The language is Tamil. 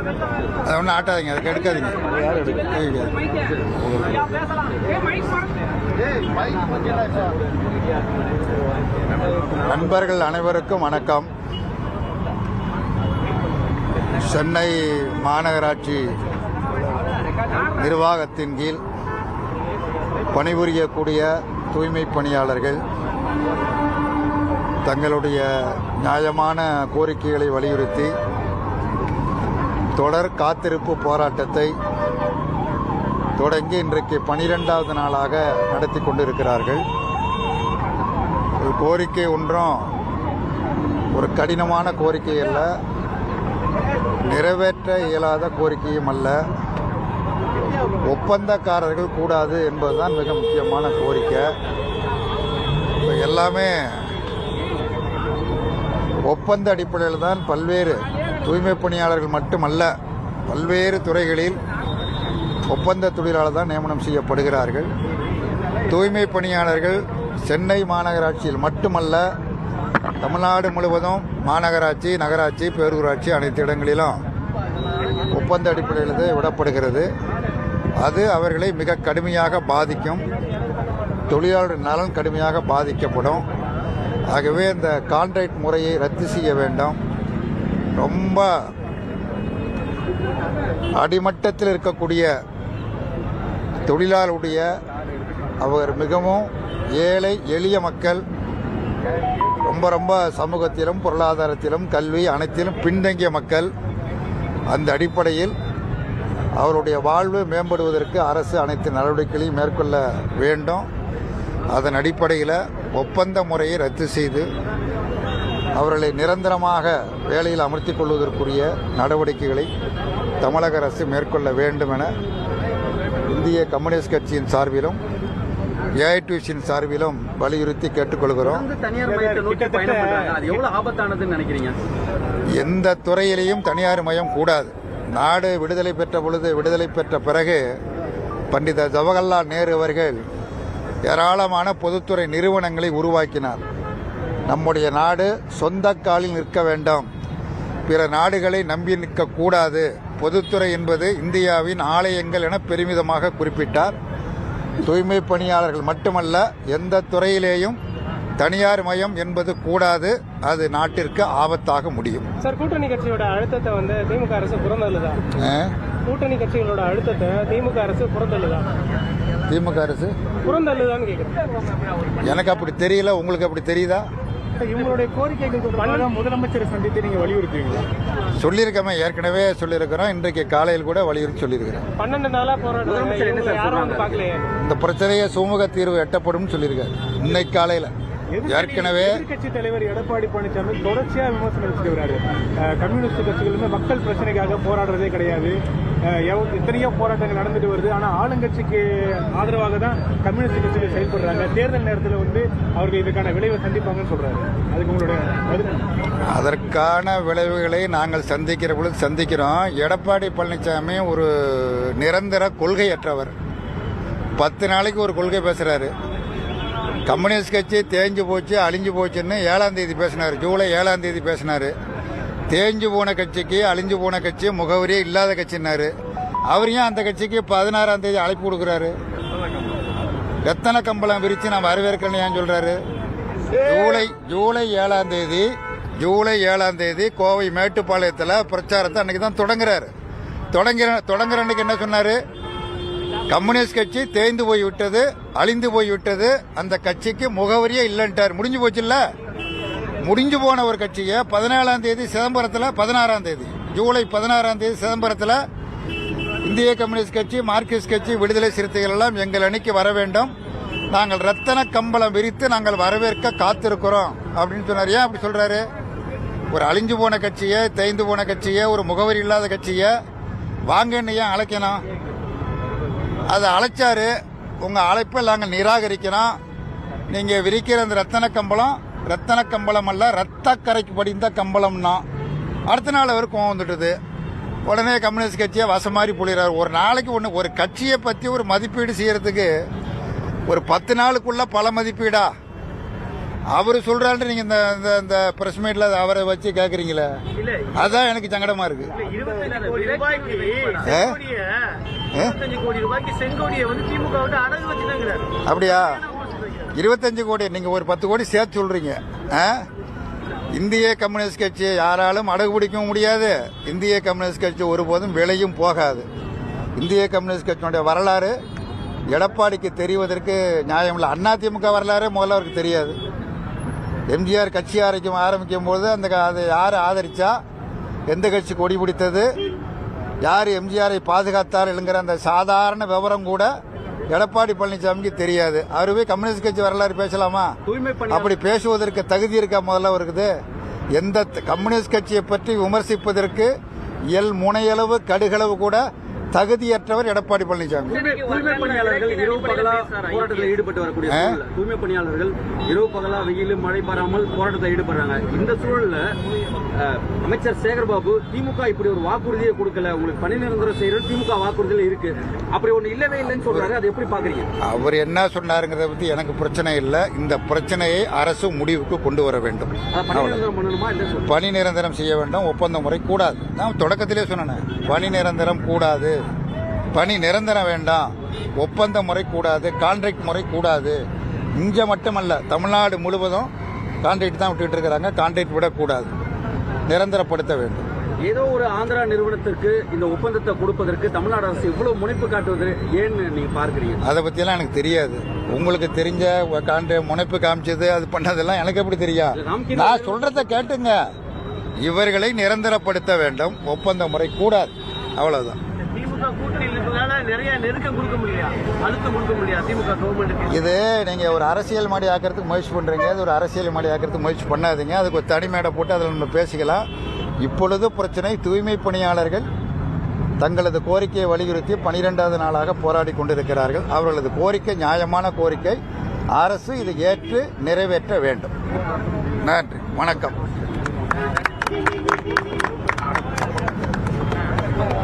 அதை ஒன்றும் ஆட்டாதீங்க அதுக்கு எடுக்காதீங்க. நண்பர்கள் அனைவருக்கும் வணக்கம். சென்னை மாநகராட்சி நிர்வாகத்தின் கீழ் பணிபுரியக்கூடிய தூய்மை பணியாளர்கள் தங்களுடைய நியாயமான கோரிக்கைகளை வலியுறுத்தி தொடர் காத்திருப்பு போராட்டத்தை தொடங்கி இன்றைக்கு பனிரெண்டாவது நாளாக நடத்தி கொண்டிருக்கிறார்கள். ஒரு கோரிக்கை ஒன்றும் ஒரு கடினமான கோரிக்கை அல்ல. நிறைவேற்ற இயலாத கோரிக்கையும் அல்ல. ஒப்பந்தக்காரர்கள் கூடாது என்பதுதான் மிக முக்கியமான கோரிக்கை. இப்போ எல்லாமே ஒப்பந்த அடிப்படையில் தான் பல்வேறு தூய்மை பணியாளர்கள் மட்டுமல்ல பல்வேறு துறைகளில் ஒப்பந்த தொழிலாளர் தான் நியமனம் செய்யப்படுகிறார்கள். தூய்மை பணியாளர்கள் சென்னை மாநகராட்சியில் மட்டுமல்ல தமிழ்நாடு முழுவதும் மாநகராட்சி நகராட்சி பேரூராட்சி அனைத்து இடங்களிலும் ஒப்பந்த அடிப்படையில் விடப்படுகிறது. அது அவர்களை மிக கடுமையாக பாதிக்கும் தொழிலாளர் நலன் கடுமையாக பாதிக்கப்படும். ஆகவே இந்த கான்ட்ராக்ட் முறையை ரத்து செய்ய வேண்டும். ரொம்ப அடிமட்டத்தில் இருக்கக்கூடிய தொழிலாளருடைய அவர் மிகவும் ஏழை எளிய மக்கள். ரொம்ப ரொம்ப சமூகத்திலும் பொருளாதாரத்திலும் கல்வி அனைத்திலும் பின்தங்கிய மக்கள். அந்த அடிப்படையில் அவருடைய வாழ்வு மேம்படுவதற்கு அரசு அனைத்து நடவடிக்கைகளையும் மேற்கொள்ள வேண்டும். அதன் அடிப்படையில் ஒப்பந்த முறையை ரத்து செய்து அவர்களை நிரந்தரமாக வேலையில் அமர்த்திக் கொள்வதற்குரிய நடவடிக்கைகளை தமிழக அரசு மேற்கொள்ள வேண்டும் என இந்திய கம்யூனிஸ்ட் கட்சியின் சார்பிலும் ஏஐடியூசியின் சார்பிலும் வலியுறுத்தி கேட்டுக்கொள்கிறோம். எந்த துறையிலையும் தனியார் மயம் கூடாது. நாடு விடுதலை பெற்ற பொழுது விடுதலை பெற்ற பிறகு பண்டித ஜவஹர்லால் நேரு அவர்கள் ஏராளமான பொதுத்துறை நிறுவனங்களை உருவாக்கினார். நம்முடைய நாடு சொந்த காலில் நிற்க வேண்டும். பிற நாடுகளை நம்பி நிற்கக்கூடாது. பொதுத்துறை என்பது இந்தியாவின் ஆலயங்கள் என பெருமிதமாக குறிப்பிட்டார். தூய்மை பணியாளர்கள் மட்டுமல்ல எந்த துறையிலேயும் தனியார் மயம் என்பது கூடாது. அது நாட்டிற்கு ஆபத்தாக முடியும். சார் கூட்டணி கட்சியோட அழுத்தத்தை வந்து திமுக அரசு புறந்தள்ளுதா? கூட்டணி கட்சிகளோட அழுத்தத்தை திமுக அரசு புறந்தள்ளுதா? திமுக அரசு? புறந்தள்ளுதான்னு கேக்குறேன். எனக்கு அப்படி தெரியல. உங்களுக்கு அப்படி தெரியுதா? இவங்களுடைய கோரிக்கைகள் தொடர்பாக முதலமைச்சரை சந்தித்து நீங்க வலியுறுத்துவீங்களா? சொல்லியிருக்கமே ஏற்கனவே சொல்லியிருக்கிறோம். இன்றைக்கு காலையில் கூட வலியுறுத்தி பன்னெண்டு நாளா போராட்டம் பார்க்கலையே. இந்த பிரச்சனையை சுமூக தீர்வு எட்டப்படும் சொல்லியிருக்காரு. இன்னைக்கு காலையில். ஏற்கனவே எதிர்கட்சி தலைவர் எடப்பாடி பழனிசாமி தொடர்ச்சியா விமர்சனம் வச்சுட்டு வராரு கம்யூனிஸ்ட் கட்சிகளுமே மக்கள் பிரச்சனைக்காக போராடுறதே கிடையாது. எத்தனையோ போராட்டங்கள் நடந்துட்டு வருது. ஆனா ஆளுங்கட்சிக்கு ஆதரவாக தான் கம்யூனிஸ்ட் கட்சிகள் செயல்படுறாங்க. தேர்தல் நேரத்தில் வந்து அவர்கள் இதுக்கான விளைவை சந்திப்பாங்கன்னு சொல்றாரு. அதுக்கு உங்களுடைய? அதற்கான விளைவுகளை நாங்கள் சந்திக்கிற பொழுது சந்திக்கிறோம். எடப்பாடி பழனிசாமி ஒரு நிரந்தர கொள்கையற்றவர். பத்து நாளைக்கு ஒரு கொள்கை பேசுறாரு. கம்யூனிஸ்ட் கட்சி தேஞ்சு போச்சு அழிஞ்சு போச்சுன்னு ஏழாம் தேதி பேசினார். ஜூலை ஏழாம் தேதி பேசினார். தேஞ்சு போன கட்சிக்கு அழிஞ்சு போன கட்சி முகவரியே இல்லாத கட்சின்னாரு. அவர் ஏன் அந்த கட்சிக்கு பதினாறாம் தேதி அழைப்பு கொடுக்குறாரு? ரத்தன கம்பளம் விரித்து நான் வரவேற்கிறேன்னு ஏன் ஜூலை ஜூலை ஏழாம் தேதி ஜூலை ஏழாம் தேதி கோவை மேட்டுப்பாளையத்தில் பிரச்சாரத்தை அன்னைக்கு தான் தொடங்குறாரு. தொடங்குற தொடங்குற அன்னைக்கு என்ன சொன்னார்? கம்யூனிஸ்ட் கட்சி தேய்ந்து போய் விட்டது அழிந்து போய் விட்டது அந்த கட்சிக்கு முகவரியே இல்லைன்ட்டார். முடிஞ்சு போச்சுல்ல? முடிஞ்சு போன ஒரு கட்சியை பதினேழாம் தேதி சிதம்பரத்தில் பதினாறாம் தேதி ஜூலை பதினாறாம் தேதி சிதம்பரத்தில் இந்திய கம்யூனிஸ்ட் கட்சி மார்க்சிஸ்ட் கட்சி விடுதலை சிறுத்தைகள் எல்லாம் எங்கள் அணிக்கு வர வேண்டும். நாங்கள் ரத்தன கம்பளம் விரித்து நாங்கள் வரவேற்க காத்திருக்கிறோம். அப்படின்னு சொன்னார். ஏன் அப்படி சொல்றாரு? ஒரு அழிஞ்சு போன கட்சியை தேய்ந்து போன கட்சியை ஒரு முகவரி இல்லாத கட்சியை வாங்கன்னு ஏன் அழைக்கணும்? அதை அழைச்சாரு. உங்க அழைப்பை நாங்கள் நிராகரிக்கிறோம். நீங்க விரிக்கிற அந்த ரத்தன கம்பளம் ரத்தன கம்பளம் அல்ல ரத்தக்கரைக்கு படிந்த கம்பளம்னா. அடுத்த நாள் அவர் கோவம் வந்துட்டுது. உடனே கம்யூனிஸ்ட் கட்சியை வசம் மாதிரி புளிறாரு ஒரு நாளைக்கு ஒன்று ஒரு கட்சியை பற்றி ஒரு மதிப்பீடு செய்கிறதுக்கு ஒரு பத்து நாளுக்குள்ள பல மதிப்பீடா? அவர் சொல்றாரு நீங்க இந்த இந்த இந்த பிரஸ் மீட்ல அவரை வச்சு கேக்குறீங்களே? அதான் எனக்கு சங்கடமா இருக்கு. அப்படியா? இருபத்தஞ்சு கோடி நீங்க ஒரு பத்து கோடி சேர்த்து சொல்றீங்க. ஆ? இந்திய கம்யூனிஸ்ட் கட்சி யாராலும் அடகு பிடிக்கவும் முடியாது. இந்திய கம்யூனிஸ்ட் கட்சி ஒருபோதும் விலையும் போகாது. இந்திய கம்யூனிஸ்ட் கட்சியினுடைய வரலாறு எடப்பாடிக்கு தெரிவதற்கு நியாயம் இல்லை அதிமுக வரலாறே முதல்ல அவருக்கு தெரியாது. எம்ஜிஆர் கட்சி ஆரம்பிக்கும் ஆரம்பிக்கும் போது அந்த அதை யார் ஆதரிச்சா? எந்த கட்சி கொடி பிடித்தது? யார் எம்ஜிஆரை பாதுகாத்தார் என்கிற அந்த சாதாரண விவரம் கூட எடப்பாடி பழனிசாமிக்கு தெரியாது. அவருவே கம்யூனிஸ்ட் கட்சி வரலாறு பேசலாமா? அப்படி பேசுவதற்கு தகுதி இருக்கா முதல்ல இருக்குது எந்த கம்யூனிஸ்ட் கட்சியை பற்றி விமர்சிப்பதற்கு எல் முனையளவு கடுகளவு கூட தகுதியற்றவர் எடப்பாடி பழனிசாமி. தூய்மை பணியாளர்கள் இரவு பகலா போராட்டத்தில் ஈடுபட்டு வரக்கூடிய தூய்மை பணியாளர்கள் இரவு பகலா வெயில் மழை பாராமல் போராட்டத்தில் ஈடுபடுறாங்க. இந்த சூழல்ல அமைச்சர் சேகர்பாபு திமுக இப்படி ஒரு வாக்குறுதியை கொடுக்கல. உங்களுக்கு பணி நிரந்தரம் செய்யறது திமுக வாக்குறுதியில இருக்கு. அப்படி ஒண்ணு இல்லவே இல்லைன்னு சொல்றாரு. அதை எப்படி பாக்குறீங்க அவர் என்ன சொன்னாருங்கிறத பத்தி எனக்கு பிரச்சனை இல்லை. இந்த பிரச்சனையை அரசு முடிவுக்கு கொண்டு வர வேண்டும். பணி நிரந்தரம் செய்ய வேண்டும். ஒப்பந்த முறை கூடாது. நான் தொடக்கத்திலே சொன்னேன். பணி நிரந்தரம் கூடாது. பணி நிரந்தரம் வேண்டாம். ஒப்பந்த முறை கூடாது கான்ட்ராக்ட் முறை கூடாது. இங்கே மட்டுமல்ல தமிழ்நாடு முழுவதும் கான்ட்ராக்ட் தான் விட்டுட்டு இருக்கிறாங்க. கான்ட்ராக்ட் விடக்கூடாது. நிரந்தரப்படுத்த வேண்டும். ஏதோ ஒரு ஆந்திரா நிறுவனத்திற்கு இந்த ஒப்பந்தத்தை கொடுப்பதற்கு தமிழ்நாடு அரசு இவ்வளவு முனைப்பு காட்டுவது ஏன்னு நீங்க பார்க்கறீங்க. அதை பற்றியெல்லாம் எனக்கு தெரியாது. உங்களுக்கு தெரிஞ்ச காண்ட முனைப்பு காமிச்சது அது பண்ணதெல்லாம் எனக்கு எப்படி தெரியும் நான் சொல்றத கேட்டுங்க. இவர்களை நிரந்தரப்படுத்த வேண்டும். ஒப்பந்த முறை கூடாது. அவ்வளவுதான். நிறைய நெருக்கம் கொடுக்க முடியாது அழுத்தம் கொடுக்க முடியாது திமுக கவர்மெண்ட்டுக்கு இது நீங்க ஒரு அரசியல் மாடி ஆக்கிறதுக்கு முயற்சி பண்றீங்க. அது ஒரு அரசியல் மாடி ஆக்கிறதுக்கு முயற்சி பண்ணாதீங்க. அதுக்கு ஒரு தனி மேடை போட்டு அதில் நம்ம பேசிக்கலாம். இப்பொழுது பிரச்சனை தூய்மை பணியாளர்கள் தங்களது கோரிக்கையை வலியுறுத்தி பனிரெண்டாவது நாளாக போராடி கொண்டிருக்கிறார்கள். அவர்களது கோரிக்கை நியாயமான கோரிக்கை அரசு இதை ஏற்று நிறைவேற்ற வேண்டும். நன்றி. வணக்கம்.